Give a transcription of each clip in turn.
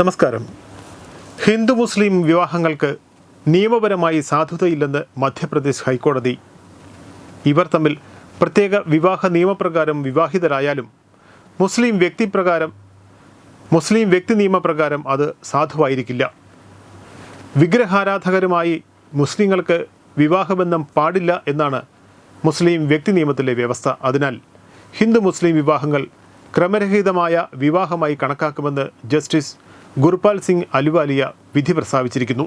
നമസ്കാരം. ഹിന്ദു മുസ്ലിം വിവാഹങ്ങൾക്ക് നിയമപരമായി സാധുതയില്ലെന്ന് മധ്യപ്രദേശ് ഹൈക്കോടതി. ഇവർ തമ്മിൽ പ്രത്യേക വിവാഹ നിയമപ്രകാരം വിവാഹിതരായാലും മുസ്ലിം വ്യക്തി പ്രകാരം മുസ്ലിം വ്യക്തി നിയമപ്രകാരം അത് സാധുവായിരിക്കില്ല. വിഗ്രഹാരാധകരുമായി മുസ്ലിങ്ങൾക്ക് വിവാഹബന്ധം പാടില്ല എന്നാണ് മുസ്ലിം വ്യക്തി നിയമത്തിലെ വ്യവസ്ഥ. അതിനാൽ ഹിന്ദു മുസ്ലിം വിവാഹങ്ങൾ ക്രമരഹിതമായ വിവാഹമായി കണക്കാക്കുമെന്ന് ജസ്റ്റിസ് ഗുർപാൽ സിംഗ് അലുവാലിയ വിധി പ്രസ്താവിച്ചിരിക്കുന്നു.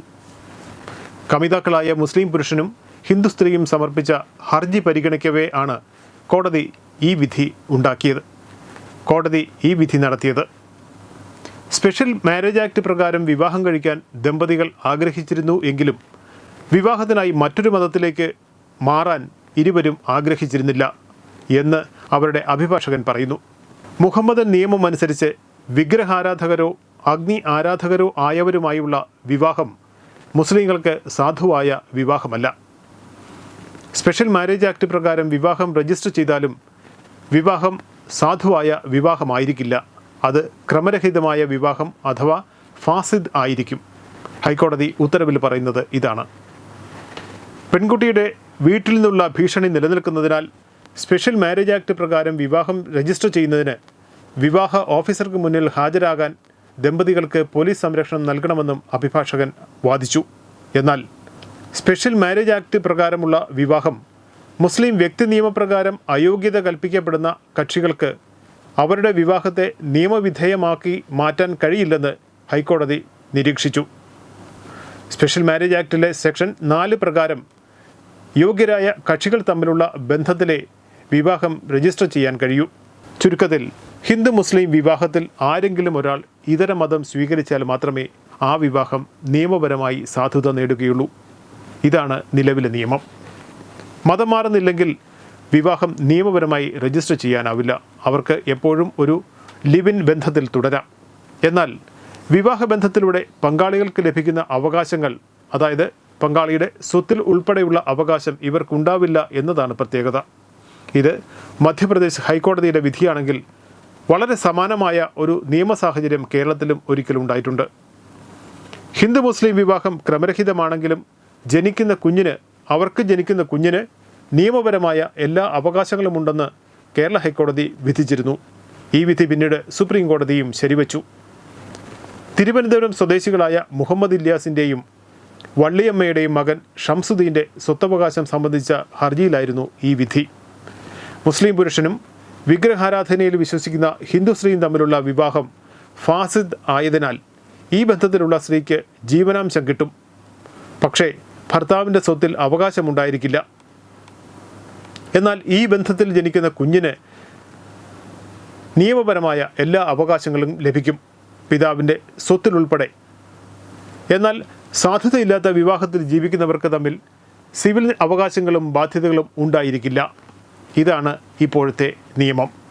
കമിതാക്കളായ മുസ്ലിം പുരുഷനും ഹിന്ദു സ്ത്രീയും സമർപ്പിച്ച ഹർജി പരിഗണിക്കവേ ആണ് കോടതി ഈ വിധി ഉണ്ടാക്കിയത്. കോടതി ഈ വിധി നടത്തിയത്. സ്പെഷ്യൽ മാരേജ് ആക്ട് പ്രകാരം വിവാഹം കഴിക്കാൻ ദമ്പതികൾ ആഗ്രഹിച്ചിരുന്നു എങ്കിലും വിവാഹത്തിനായി മറ്റൊരു മതത്തിലേക്ക് മാറാൻ ഇരുവരും ആഗ്രഹിച്ചിരുന്നില്ല എന്ന് അവരുടെ അഭിഭാഷകൻ പറയുന്നു. മുഹമ്മദൻ നിയമം അനുസരിച്ച് വിഗ്രഹാരാധകരോ അഗ്നി ആരാധകരോ ആയവരുമായുള്ള വിവാഹം മുസ്ലിങ്ങൾക്ക് സാധുവായ വിവാഹമല്ല. സ്പെഷ്യൽ മാരേജ് ആക്ട് പ്രകാരം വിവാഹം രജിസ്റ്റർ ചെയ്താലും വിവാഹം സാധുവായ വിവാഹമായിരിക്കില്ല. അത് ക്രമരഹിതമായ വിവാഹം അഥവാ ഫാസിദ് ആയിരിക്കും. ഹൈക്കോടതി ഉത്തരവിൽ പറയുന്നത് ഇതാണ്. പെൺകുട്ടിയുടെ വീട്ടിൽ നിന്നുള്ള ഭീഷണി നിലനിൽക്കുന്നതിനാൽ സ്പെഷ്യൽ മാരേജ് ആക്ട് പ്രകാരം വിവാഹം രജിസ്റ്റർ ചെയ്യുന്നതിന് വിവാഹ ഓഫീസർക്ക് മുന്നിൽ ഹാജരാകാൻ ദമ്പതികൾക്ക് പോലീസ് സംരക്ഷണം നൽകണമെന്നും അഭിഭാഷകൻ വാദിച്ചു. എന്നാൽ സ്പെഷ്യൽ മാരേജ് ആക്ട് പ്രകാരമുള്ള വിവാഹം മുസ്ലിം വ്യക്തി നിയമപ്രകാരം അയോഗ്യത കൽപ്പിക്കപ്പെടുന്ന കക്ഷികൾക്ക് അവരുടെ വിവാഹത്തെ നിയമവിധേയമാക്കി മാറ്റാൻ കഴിയില്ലെന്ന് ഹൈക്കോടതി നിരീക്ഷിച്ചു. സ്പെഷ്യൽ മാരേജ് ആക്ടിലെ സെക്ഷൻ നാല് പ്രകാരം യോഗ്യരായ കക്ഷികൾ തമ്മിലുള്ള ബന്ധത്തിലെ വിവാഹം രജിസ്റ്റർ ചെയ്യാൻ കഴിയൂ. ചുരുക്കത്തിൽ ഹിന്ദു മുസ്ലിം വിവാഹത്തിൽ ആരെങ്കിലും ഒരാൾ ഇതര മതം സ്വീകരിച്ചാൽ മാത്രമേ ആ വിവാഹം നിയമപരമായി സാധുത നേടുകയുള്ളൂ. ഇതാണ് നിലവിലെ നിയമം. മതം മാറുന്നില്ലെങ്കിൽ വിവാഹം നിയമപരമായി രജിസ്റ്റർ ചെയ്യാനാവില്ല. അവർക്ക് എപ്പോഴും ഒരു ലിവിൻ ബന്ധത്തിൽ തുടരാം. എന്നാൽ വിവാഹബന്ധത്തിലൂടെ പങ്കാളികൾക്ക് ലഭിക്കുന്ന അവകാശങ്ങൾ അതായത് പങ്കാളിയുടെ സ്വത്തിൽ ഉൾപ്പെടെയുള്ള അവകാശം ഇവർക്കുണ്ടാവില്ല എന്നതാണ് പ്രത്യേകത. ഇത് മധ്യപ്രദേശ് ഹൈക്കോടതിയുടെ വിധിയാണെങ്കിൽ വളരെ സമാനമായ ഒരു നിയമ സാഹചര്യം കേരളത്തിലും ഒരിക്കലും ഉണ്ടായിട്ടുണ്ട്. ഹിന്ദു മുസ്ലിം വിവാഹം ക്രമരഹിതമാണെങ്കിലും ജനിക്കുന്ന കുഞ്ഞിന് അവർക്ക് ജനിക്കുന്ന കുഞ്ഞിന് നിയമപരമായ എല്ലാ അവകാശങ്ങളുമുണ്ടെന്ന് കേരള ഹൈക്കോടതി വിധിച്ചിരുന്നു. ഈ വിധി പിന്നീട് സുപ്രീം കോടതിയും ശരിവച്ചു. തിരുവനന്തപുരം സ്വദേശികളായ മുഹമ്മദ് ഇല്യാസിന്റെയും വള്ളിയമ്മയുടെയും മകൻ ഷംസുദ്ദീന്റെ സ്വത്തവകാശം സംബന്ധിച്ച ഹർജിയിലായിരുന്നു ഈ വിധി. മുസ്ലിം പുരുഷനും വിഗ്രഹാരാധനയിൽ വിശ്വസിക്കുന്ന ഹിന്ദു സ്ത്രീയും തമ്മിലുള്ള വിവാഹം ഫാസിദ് ആയതിനാൽ ഈ ബന്ധത്തിലുള്ള സ്ത്രീക്ക് ജീവനാംശം കിട്ടും. പക്ഷേ ഭർത്താവിന്റെ സ്വത്തിൽ അവകാശമുണ്ടായിരിക്കില്ല. എന്നാൽ ഈ ബന്ധത്തിൽ ജനിക്കുന്ന കുഞ്ഞിന് നിയമപരമായ എല്ലാ അവകാശങ്ങളും ലഭിക്കും പിതാവിന്റെ സ്വത്തിലുൾപ്പെടെ. എന്നാൽ സാധ്യതയില്ലാത്ത വിവാഹത്തിൽ ജീവിക്കുന്നവർക്ക് തമ്മിൽ സിവിൽ അവകാശങ്ങളും ബാധ്യതകളും ഉണ്ടായിരിക്കില്ല. ഇതാണ് ഇപ്പോഴത്തെ നിയമം.